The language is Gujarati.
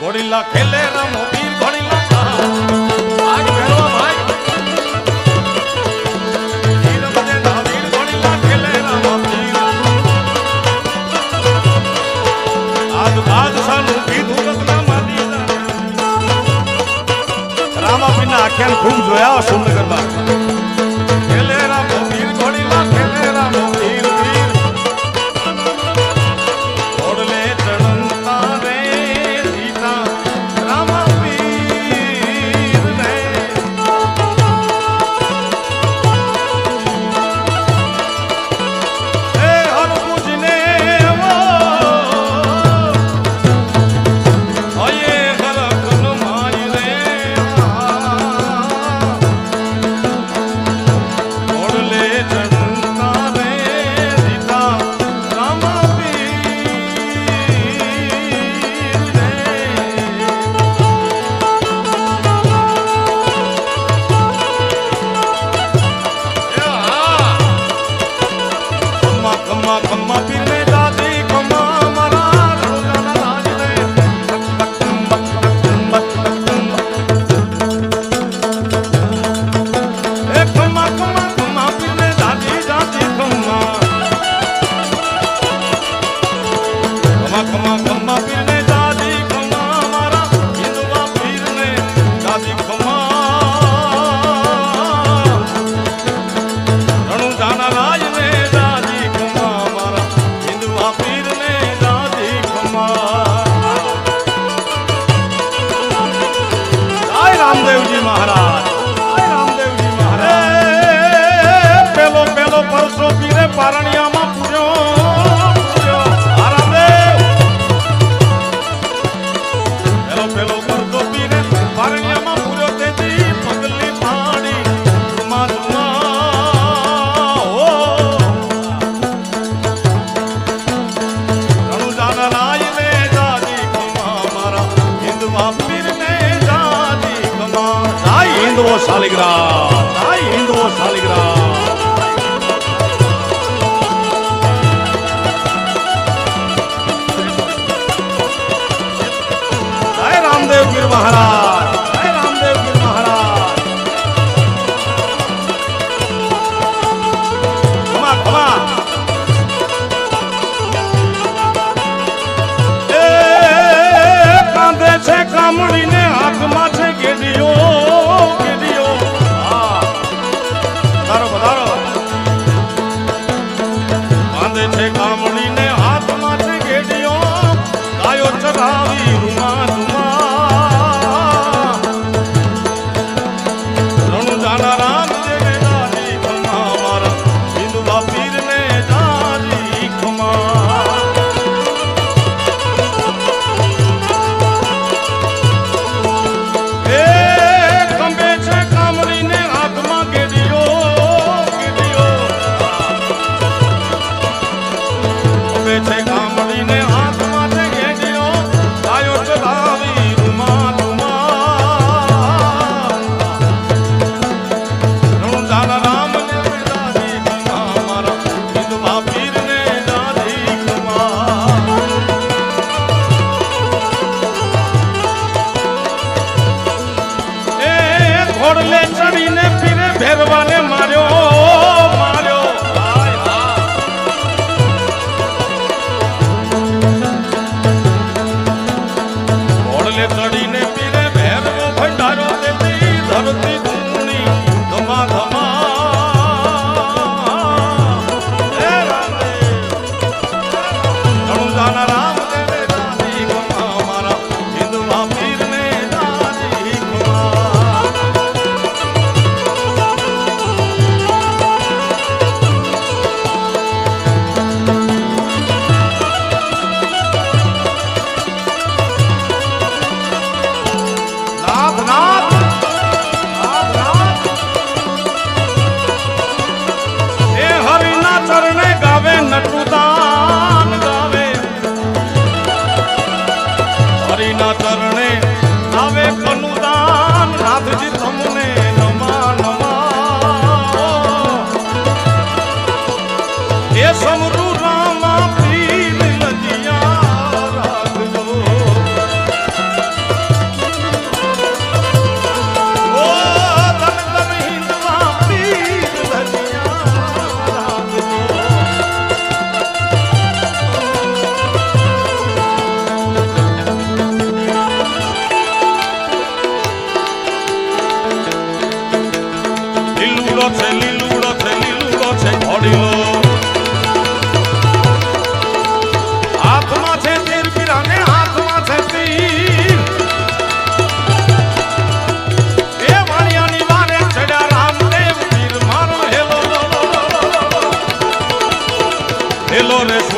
ઘોડીલા ખેલે રમો પીર ઘોડીલા આગ ભેળવા ભાઈ. વીર બને ના વીર. ઘોડીલા ખેલે આખ્યાન ખૂબ જોયા સુંદર કરવા મખમખ હિન્દુઓ શાલિગ્રામ હાય હિન્દુઓ શાલિગ્રામ હાય રામદેવ ગીર મહારાજ હાય રામદેવ ગીર મહારાજ ખમા ખમા છે કામડીને করলে চড়িনে नाथ जी Jonas